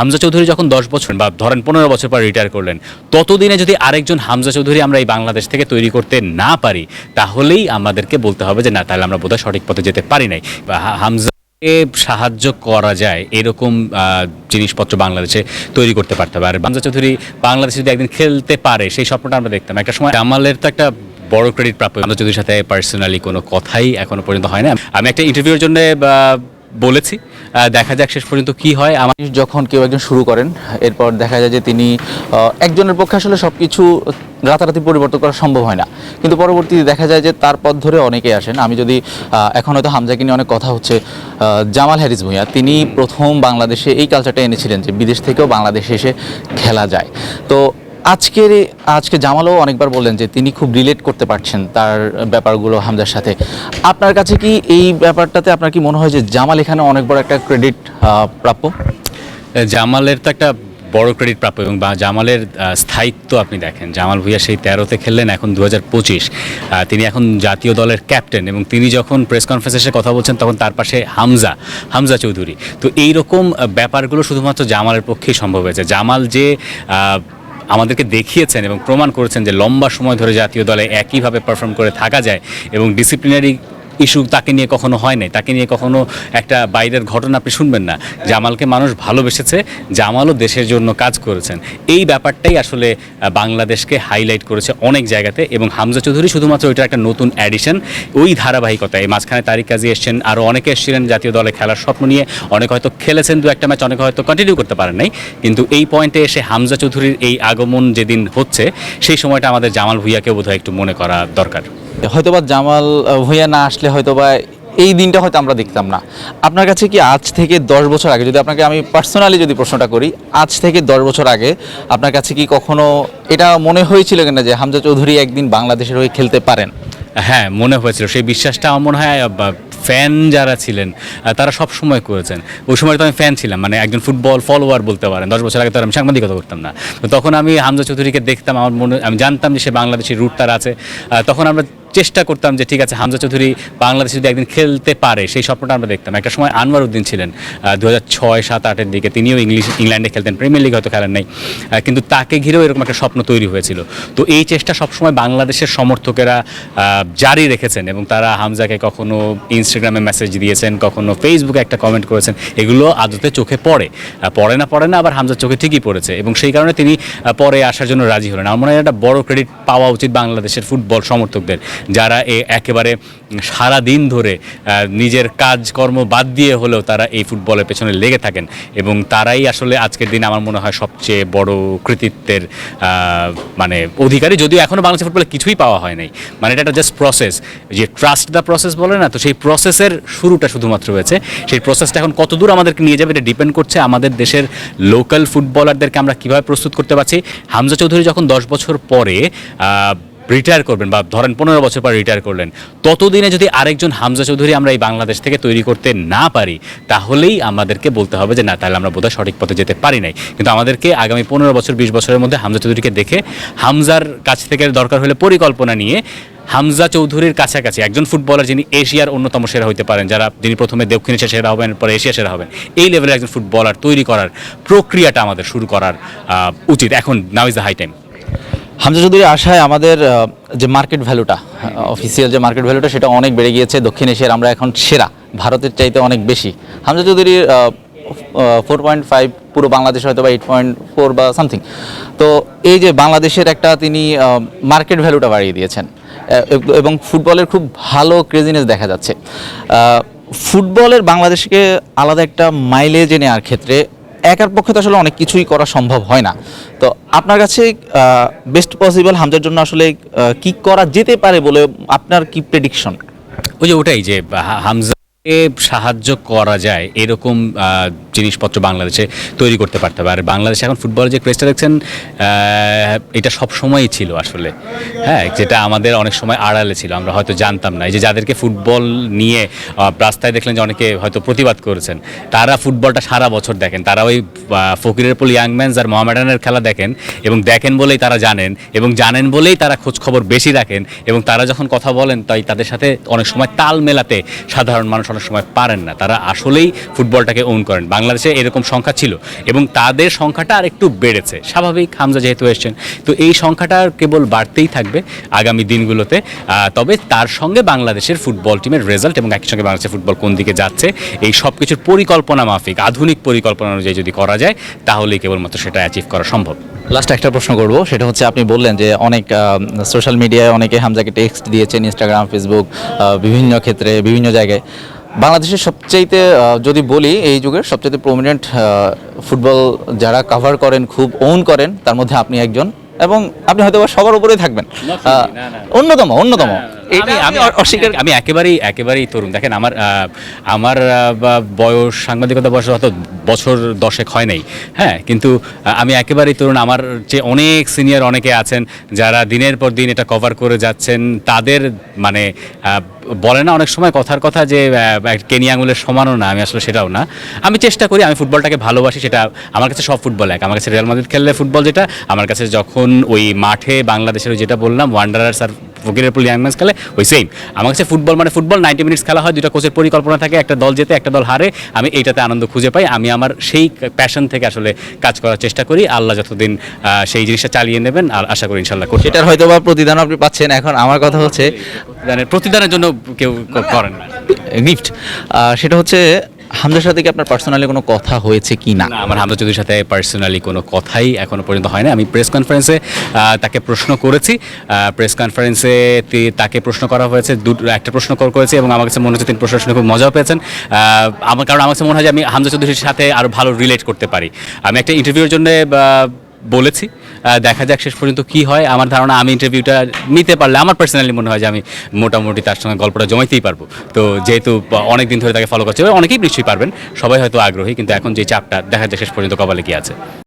হামজা চৌধুরী যখন দশ বছর বা ধরেন পনেরো বছর পর রিটায়ার করলেন, ততদিনে যদি আরেকজন হামজা চৌধুরী আমরা এই বাংলাদেশ থেকে তৈরি করতে না পারি, তাহলেই আমাদেরকে বলতে হবে যে, না, তাহলে আমরা বোধহয় সঠিক পথে যেতে পারি নাই। বা হা- হামজাকে সাহায্য করা যায়, এরকম জিনিসপত্র বাংলাদেশে তৈরি করতে পারতে হবে। আর হামজা চৌধুরী বাংলাদেশে যদি একদিন খেলতে পারে, সেই স্বপ্নটা আমরা দেখতাম। একটা সময় জামালের তো একটা বড় ক্রেডিট প্রাপ্য, হামজা চৌধুরীর সাথে পার্সোনালি কোনো কথাই এখনও পর্যন্ত হয় না আমি একটা ইন্টারভিউর জন্য বলেছি দেখা যাক শেষ পর্যন্ত কি হয়। আমার যখন কেউ একজন শুরু করেন, এরপর দেখা যায় যে তিনি একজনের পক্ষে আসলে সব কিছু রাতারাতি পরিবর্তন করা সম্ভব হয় না। কিন্তু পরবর্তীতে দেখা যায় যে তার পথ ধরে অনেকে আসেন। আমি যদি এখন হয়তো হামজাকে নিয়ে অনেক কথা হচ্ছে জামাল হ্যারিস ভূঁইয়া, তিনি প্রথম বাংলাদেশে এই কালচারটা এনেছিলেন যে বিদেশ থেকেও বাংলাদেশে এসে খেলা যায়। তো আজকের আজকে জামালও অনেকবার বললেন যে তিনি খুব রিলেট করতে পারছেন তার ব্যাপারগুলো হামজার সাথে। আপনার কাছে কি এই ব্যাপারটাতে আপনার কি মনে হয় যে জামাল এখানে অনেক বড় একটা ক্রেডিট প্রাপ্য? জামালের তো একটা বড় ক্রেডিট প্রাপ্য এবং জামালের স্থায়িত্ব আপনি দেখেন। জামাল ভুইয়া সেই তেরোতে খেললেন, এখন দু হাজার পঁচিশ তিনি এখন জাতীয় দলের ক্যাপ্টেন এবং তিনি যখন প্রেস কনফারেন্সে এসে কথা বলছেন তখন তার পাশে হামজা হামজা চৌধুরী। তো এই রকম ব্যাপারগুলো শুধুমাত্র জামালের পক্ষেই সম্ভব হয়েছে। জামাল যে আমাদেরকে দেখিয়েছেন এবং প্রমাণ করেছেন যে লম্বা সময় ধরে জাতীয় দলে একইভাবে পারফর্ম করে থাকা যায় এবং ডিসিপ্লিনারি ইস্যু তাকে নিয়ে কখনো হয় নাই। তাকে নিয়ে কখনো একটা বাইরের ঘটনা আপনি শুনবেন না। জামালকে মানুষ ভালোবেসেছে, জামালও দেশের জন্য কাজ করেছেন। এই ব্যাপারটাই আসলে বাংলাদেশকে হাইলাইট করেছে অনেক জায়গাতে এবং হামজা চৌধুরী শুধুমাত্র ওইটা একটা নতুন অ্যাডিশন ওই ধারাবাহিকতা এই মাঝখানে তারিক কাজী এসছেন আরও অনেকে এসেছিলেন জাতীয় দলে খেলার স্বপ্ন নিয়ে। অনেকে হয়তো খেলেছেন দু একটা ম্যাচ, অনেকে হয়তো কন্টিনিউ করতে পারেন নাই। কিন্তু এই পয়েন্টে এসে হামজা চৌধুরীর এই আগমন যেদিন হচ্ছে, সেই সময়টা আমাদের জামাল ভুইয়াকেও বোধহয় একটু মনে করা দরকার। হয়তোবা জামাল ভূঁইয়া না আসলে হয়তোবা এই দিনটা হয়তো আমরা দেখতাম না। আপনার কাছে কি আজ থেকে দশ বছর আগে, যদি আপনাকে আমি পার্সোনালি যদি প্রশ্নটা করি, আজ থেকে দশ বছর আগে আপনার কাছে কি কখনো এটা মনে হয়েছিল কিনা যে হামজা চৌধুরী একদিন বাংলাদেশের হয়ে খেলতে পারেন? হ্যাঁ মনে হয়েছিল। সেই বিশ্বাসটা আমার মনে হয় ফ্যান যারা ছিলেন তারা সব সময় করেছেন। ওই সময় তো আমি ফ্যান ছিলাম মানে একজন ফুটবল ফলোয়ার বলতে পারেন। দশ বছর আগে তো আমি সাংবাদিকতা করতাম না। তো তখন আমি হামজা চৌধুরীকে দেখতাম, আমার মনে আমি জানতাম যে সে বাংলাদেশের রুট তার আছে। তখন আমরা চেষ্টা করতাম যে, ঠিক আছে, হামজা চৌধুরী বাংলাদেশে যদি একদিন খেলতে পারে, সেই স্বপ্নটা আমরা দেখতাম। একটা সময় আনোয়ার উদ্দিন ছিলেন। দু হাজার ছয়, সাত, আটের দিকে তিনিও ইংলিশ, ইংল্যান্ডে খেলতেন। প্রিমিয়ার লিগ হয়তো খেলেন নাই। কিন্তু তাকে ঘিরেও এরকম একটা স্বপ্ন তৈরি হয়েছিল। তো এই চেষ্টা সবসময় বাংলাদেশের সমর্থকেরা জারি রেখেছেন এবং তারা হামজাকে কখনো ইনস্টাগ্রামে মেসেজ দিয়েছেন, কখনো ফেসবুকে একটা কমেন্ট করেছেন। এগুলো আদতে চোখে পড়ে। পড়ে না পড়ে না, আবার হামজার চোখে ঠিকই পড়েছে। এবং সেই কারণে তিনি পরে আসার জন্য রাজি হলেন। আমার মনে হয় একটা বড় ক্রেডিট পাওয়া উচিত বাংলাদেশের ফুটবল সমর্থকদের। যারা এ একেবারে সারা দিন ধরে নিজের কাজকর্ম বাদ দিয়ে হলেও তারা এই ফুটবলের পেছনে লেগে থাকেন এবং তারাই আসলে আজকের দিন আমার মনে হয় সবচেয়ে বড় কৃতিত্বের মানে অধিকারী। যদিও এখনও বাংলাদেশ ফুটবলে কিছুই পাওয়া হয় নাই। মানে এটা একটা জাস্ট প্রসেস যে ট্রাস্ট দ্য প্রসেস বলে না, তো সেই প্রসেসের শুরুটা শুধুমাত্র হয়েছে। সেই প্রসেসটা এখন কত দূর আমাদেরকে নিয়ে যাবে এটা ডিপেন্ড করছে আমাদের দেশের লোকাল ফুটবলারদেরকে আমরা কীভাবে প্রস্তুত করতে পারছি। হামজা চৌধুরী যখন দশ বছর পরে রিটায়ার করবেন বা ধরেন পনেরো বছর পর রিটায়ার করলেন, ততদিনে যদি আরেকজন হামজা চৌধুরী আমরা এই বাংলাদেশ থেকে তৈরি করতে না পারি, তাহলেই আমাদেরকে বলতে হবে যে না, তাহলে আমরা বোধহয় সঠিক পথে যেতে পারি নাই। কিন্তু আমাদেরকে আগামী পনেরো বছর, বিশ বছরের মধ্যে হামজা চৌধুরীকে দেখে হামজার কাছ থেকে দরকার হলে পরিকল্পনা নিয়ে হামজা চৌধুরীর কাছাকাছি একজন ফুটবলার যিনি এশিয়ার অন্যতম সেরা হতে পারেন, যারা যিনি প্রথমে দক্ষিণ এশিয়া সেরা হবেন, পরে এশিয়া সেরা হবেন, এই লেভেলের একজন ফুটবলার তৈরি করার প্রক্রিয়াটা আমাদের শুরু করার উচিত এখন now is the high time Hamza Chowdhury আসায় আমাদের যে মার্কেট ভ্যালুটা অফিসিয়াল যে মার্কেট ভ্যালুটা সেটা অনেক বেড়ে গিয়েছে। দক্ষিণ এশিয়ার আমরা এখন সেরা, ভারতের চাইতে অনেক বেশি। হামজা চৌধুরীর ফোর পয়েন্ট ফাইভ পুরো বাংলাদেশ হয়তো বা এইট পয়েন্ট ফোর বা সামথিং তো এই যে বাংলাদেশের একটা তিনি মার্কেট ভ্যালুটা বাড়িয়ে দিয়েছেন এবং ফুটবলের খুব ভালো ক্রেজিনেস দেখা যাচ্ছে। ফুটবলের বাংলাদেশকে আলাদা একটা মাইলেজ এনে নেওয়ার ক্ষেত্রে একার পক্ষে তো আসলে অনেক কিছুই করা সম্ভব হয় না। তো আপনার কাছে বেস্ট পসিবল হামজার জন্য আসলে কি করা যেতে পারে বলে আপনার কি প্রেডিকশন ওই যে ওটাই যে হামজাকে সাহায্য করা যায় এরকম জিনিসপত্র বাংলাদেশে তৈরি করতে পারতে হবে। আর বাংলাদেশে এখন ফুটবলের যে ক্রেজটা দেখছেন এটা সব সময়ই ছিল আসলে। হ্যাঁ যেটা আমাদের অনেক সময় আড়ালে ছিল, আমরা হয়তো জানতাম না। এই যে যাদেরকে ফুটবল নিয়ে রাস্তায় দেখলেন যে অনেকে হয়তো প্রতিবাদ করেছেন, তারা ফুটবলটা সারা বছর দেখেন। তারা ওই ফকিরের পোল ইয়াংম্যানস আর মোহামেডানের খেলা দেখেন এবং দেখেন বলেই তারা জানেন এবং জানেন বলেই তারা খোঁজ খবর বেশি রাখেন এবং তারা যখন কথা বলেন, তাই তাদের সাথে অনেক সময় তাল মেলাতে সাধারণ মানুষ অনেক সময় পারেন না। তারা আসলেই ফুটবলটাকে ওন করেন। বাংলাদেশে এরকম সংখ্যা ছিল এবং তাদের সংখ্যাটা আর একটু বেড়েছে। স্বাভাবিক, হামজা যেহেতু এসছেন, তো এই সংখ্যাটা কেবল বাড়তেই থাকবে আগামী দিনগুলোতে। তবে তার সঙ্গে বাংলাদেশের ফুটবল টিমের রেজাল্ট এবং একই সঙ্গে বাংলাদেশের ফুটবল কোন দিকে যাচ্ছে, এই সব কিছুর পরিকল্পনা মাফিক, আধুনিক পরিকল্পনা অনুযায়ী যদি করা যায়, তাহলেই কেবলমাত্র সেটা অ্যাচিভ করা সম্ভব। লাস্ট একটা প্রশ্ন করব, সেটা হচ্ছে আপনি বললেন যে অনেক সোশ্যাল মিডিয়ায় অনেকে হামজাকে টেক্সট দিয়েছেন ইনস্টাগ্রাম ফেসবুক বিভিন্ন ক্ষেত্রে, বিভিন্ন জায়গায়। বাংলাদেশের সবচাইতে যদি বলি এই যুগের সবচাইতে প্রমিনেন্ট ফুটবল যারা কাভার করেন খুব ওন করেন তার মধ্যে আপনি একজন। এবং আপনি হয়তো সবার উপরেই থাকবেন। অন্যতম অন্যতম। এটাই আমি অস্বীকার আমি একেবারেই একেবারেই তরুণ। দেখেন আমার আমার বা- বয়স সাংবাদিকতা বয়স হয়তো বছর দশেক হয় নাই। হ্যাঁ কিন্তু আমি একেবারেই তরুণ, আমার যে অনেক সিনিয়র অনেকে আছেন যারা দিনের পর দিন এটা কভার করে যাচ্ছেন। তাদের মানে বলে না অনেক সময় কথার কথা যে কেনি আঙুলের সমানও না, আমি আসলে সেটাও না। আমি চেষ্টা করি, আমি ফুটবলটাকে ভালোবাসি, সেটা আমার কাছে সব ফুটবল এক। আমার কাছে রিয়াল মাদ্রিদ খেললে ফুটবল যেটা, আমার কাছে যখন ওই মাঠে বাংলাদেশের যেটা বললাম ওয়ান্ডারার্স আর ফকিরেরপুল ইয়াংম্যান্স খেলে, ওই সেম আমার কাছে ফুটবল মানে ফুটবল নাইনটি মিনিটস খেলা হয় দুটা কোচের পরিকল্পনা থাকে, একটা দল যেতে একটা দল হারে। আমি এইটাতে আনন্দ খুঁজে পাই, আমি আমার সেই প্যাশন থেকে আসলে কাজ করার চেষ্টা করি। আল্লাহ যতদিন সেই জিনিসটা চালিয়ে নেবেন আর আশা করি ইনশাল্লাহ করছি সেটার হয়তো বা প্রতিদান আপনি পাচ্ছেন। এখন আমার কথা হচ্ছে প্রতিদানের প্রতিদানের জন্য কেউ করেন না। গিফট সেটা হচ্ছে হামজার সাথে কি আপনার পার্সোনালি কোনো কথা হয়েছে কি না? আমার হামজা চৌধুরীর সাথে পার্সোনালি কোনো কথাই এখনও পর্যন্ত হয় না আমি প্রেস কনফারেন্সে তাকে প্রশ্ন করেছি। প্রেস কনফারেন্সে তাকে প্রশ্ন করা হয়েছে দুটো একটা প্রশ্ন কর- করেছি এবং আমার কাছে মনে হচ্ছে তিনি প্রশ্ন শুনে খুব মজাও পেয়েছেন। আমার, কারণ আমার কাছে মনে হয় যে আমি হামজা চৌধুরীর সাথে আরও ভালো রিলেট করতে পারি। আমি একটা ইন্টারভিউর জন্য বলেছি। দেখা যাক শেষ পর্যন্ত কি হয়। আমার ধারণা আমি ইন্টারভিউটা নিতে পারলে আমার পার্সোনালি মনে হয় যে আমি মোটামুটি তার সঙ্গে গল্পটা জমাইতেই পারব। তো যেহেতু অনেক দিন ধরে তাকে ফলো করছে অনেকেই নিশ্চয়ই পারবেন। সবাই হয়তো আগ্রহী, কিন্তু এখন যে চাপটা, দেখা যাক শেষ পর্যন্ত কপালে কি আছে।